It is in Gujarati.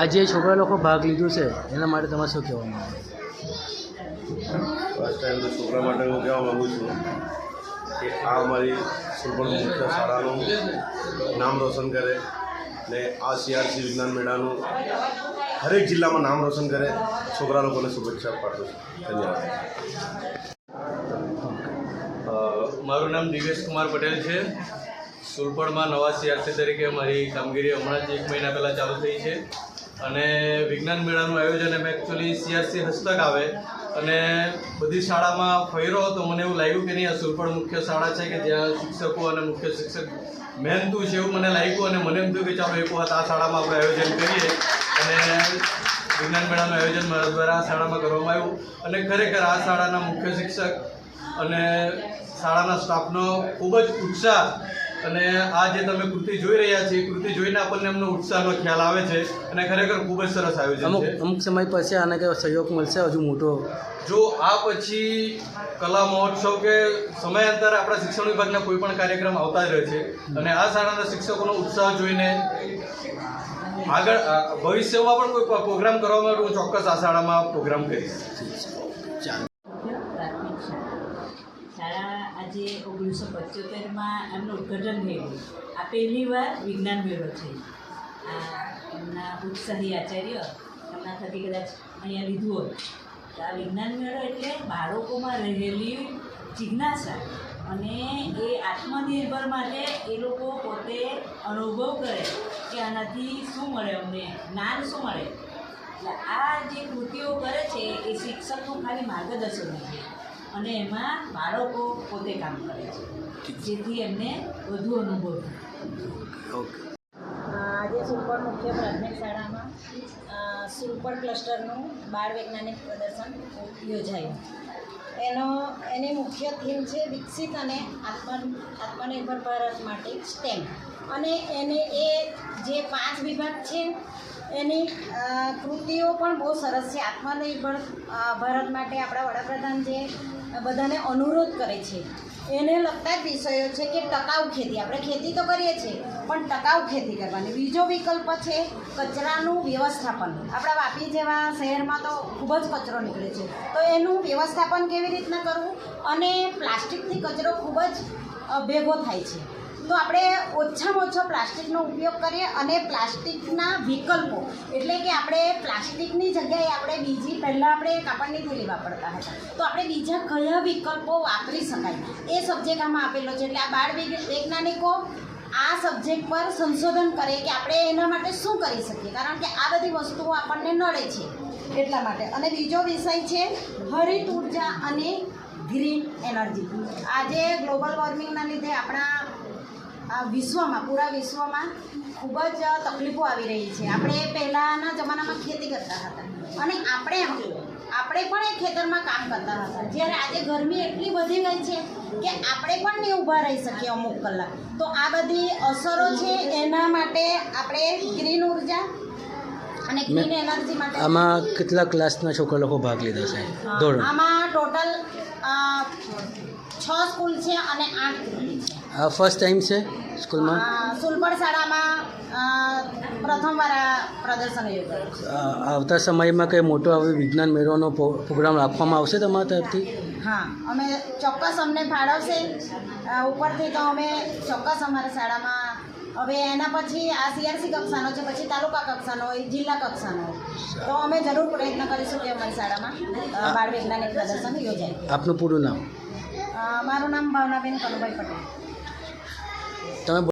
આ જે છોકરા લોકો ભાગ લીધો છે એના માટે તમારે શું કહેવા માંગો ફર્સ્ટ ટાઈમ તો છોકરા માટે હું કહેવા માગું છું કે આ અમારી સુરપણ મુખ્ય શાળાનું નામ રોશન કરે ને આ સીઆરસી વિજ્ઞાન મેળાનું હરેક જિલ્લામાં નામ રોશન કરે. છોકરા લોકોને શુભેચ્છા પાઠવું છું. ધન્યવાદ. મારું નામ દિવેશ કુમાર પટેલ છે. સુરપણમાં નવા સીઆરસી તરીકે મારી કામગીરી હમણાં જ એક મહિના પહેલાં ચાલુ થઈ છે. અને વિજ્ઞાન મેળાનું આયોજન એમ એકચ્યુઅલી સીઆરસી હસ્તક આવે. અને બધી શાળામાં ફર્યો તો મને એવું લાગ્યું કે નહીં, આ સુરપણ મુખ્ય શાળા છે કે જ્યાં શિક્ષકો અને મુખ્ય શિક્ષક મહેનતું છે એવું મને લાગ્યું અને મને એમ થયું કે ચાલો એક વખત આ શાળામાં આપણે આયોજન કરીએ. અને વિજ્ઞાન મેળાનું આયોજન મારા દ્વારા આ શાળામાં કરવામાં આવ્યું. અને ખરેખર આ શાળાના મુખ્ય શિક્ષક અને શાળાના સ્ટાફનો ખૂબ જ ઉત્સાહ અને આ જે તમે કૃતિ જોઈ રહ્યા છે કૃતિ જોઈને આપણને એમનો ઉત્સાહનો ખ્યાલ આવે છે અને ખરેખર ખૂબ જ સરસ આયોજન અમુક છે. અમુક સમય પછી આને કે સહયોગ મળશે હજુ મોટો? જો આ પછી કલા મહોત્સવ કે સમયાંતરે આપણા શિક્ષણ વિભાગના કોઈ પણ કાર્યક્રમ આવતા જ રહે છે અને આ શાળાના શિક્ષકોનો ઉત્સાહ જોઈને આગળ ભવિષ્યમાં પણ કોઈ પ્રોગ્રામ કરવામાં આવે તો હું ચોક્કસ આ શાળામાં પ્રોગ્રામ કરીશ ચાલો મુખ્ય પ્રાથમિક શાળા શાળા આજે ઓગણીસો પંચોતેરમાં એમનું ઉદ્ઘાટન થયેલું આ પહેલી વાર વિજ્ઞાન મેળો છે. આ એમના ઉત્સાહી આચાર્ય એમના થકી કદાચ અહીંયા લીધું હોય. તો આ વિજ્ઞાન મેળો એટલે બાળકોમાં રહેલી જિજ્ઞાસા અને એ આત્મનિર્ભર માટે એ લોકો પોતે અનુભવ કરે કે આનાથી શું મળે અમને, જ્ઞાન શું મળે. એટલે આ જે કૃતિઓ કરે છે એ શિક્ષકનું ખાલી માર્ગદર્શન છે અને એમાં બાળકો પોતે કામ કરે છે. જેથી એમને વધુ અનુભવ થાય. આજે સુપર મુખ્ય પ્રાથમિક શાળામાં સુપર ક્લસ્ટરનું બાળ વૈજ્ઞાનિક પ્રદર્શન યોજાયું. એનો એની મુખ્ય થીમ છે વિકસિત અને આત્મ આત્મનિર્ભર ભારત માટે સ્ટેમ. અને એને એ જે પાંચ વિભાગ છે એની કૃતિઓ પણ બહુ સરસ છે. આત્મનિર્ભર ભારત માટે આપણા વડાપ્રધાન જે બધાને અનુરોધ કરે છે. એને લગતા જ વિષયો છે કે ટકાઉ ખેતી. આપણે ખેતી તો કરીએ છીએ, પણ ટકાઉ ખેતી કરવાની. બીજો વિકલ્પ છે કચરાનું વ્યવસ્થાપન. આપણા વાપી જેવા શહેરમાં તો ખૂબ જ કચરો નીકળે છે. તો એનું વ્યવસ્થાપન કેવી રીતના કરવું? અને પ્લાસ્ટિકથી કચરો ખૂબ જ ભેગો થાય છે. તો આપણે ઓછામાં ઓછો પ્લાસ્ટિકનો ઉપયોગ કરીએ અને પ્લાસ્ટિકના વિકલ્પો. એટલે કે આપણે પ્લાસ્ટિકની જગ્યાએ આપણે બીજી પહેલાં આપણે કાપડની થેલી વાપરતા હતા. તો આપણે બીજા કયા વિકલ્પો વાપરી શકાય? એ સબ્જેક્ટ આમાં આપેલો છે. એટલે આ બાળ વૈજ્ઞાનિકો આ સબ્જેક્ટ પર સંશોધન કરે કે આપણે એના માટે શું કરી શકીએ? કારણ કે આ બધી વસ્તુઓ આપણને નડે છે એટલા માટે. અને બીજો વિષય છે હરિત ઊર્જા અને ગ્રીન એનર્જી. આજે ગ્લોબલ વોર્મિંગના લીધે આપણા વિશ્વમાં પૂરા વિશ્વમાં ખૂબ જ તકલીફો આવી રહી છે. આપણે પહેલાંના જમાનામાં ખેતી કરતા હતા. અને આપણે આપણે પણ એ ખેતરમાં કામ કરતા હતા. જ્યારે આજે ગરમી એટલી વધી ગઈ છે કે આપણે પણ નહીં ઊભા રહી શકીએ અમુક કલાક. તો આ બધી અસરો છે એના માટે આપણે ગ્રીન ઊર્જા અને ગ્રીન એનર્જી માટે આમાં કેટલા ક્લાસના છોકરા લોકો ભાગ લીધા છે. આમાં ટોટલ છ સ્કૂલ છે અને આઠ આ ફર્સ્ટ ટાઈમ છે સ્કૂલમાં? સુલપણ શાળામાં પ્રથમવાર પ્રદર્શન યોજાયું આવતા સમયમાં કંઈ મોટો આવે વિજ્ઞાન મેળવવાનો પ્રોગ્રામ રાખવામાં આવશે તમારા તરફથી? હા અમે ચોક્કસ અમને ફાળવશે. ઉપરથી તો અમે ચોક્કસ અમારા શાળામાં હવે એના પછી આ સીઆરસી કક્ષાનો છે પછી તાલુકા કક્ષાનો હોય જિલ્લા કક્ષાનો તો અમે જરૂર પ્રયત્ન કરીશું કે અમારી શાળામાં બાળ વૈજ્ઞાનિક પ્રદર્શન યોજાય. આપનું પૂરું નામ? મારું નામ ભાવનાબેન કનુભાઈ પટેલ. તમે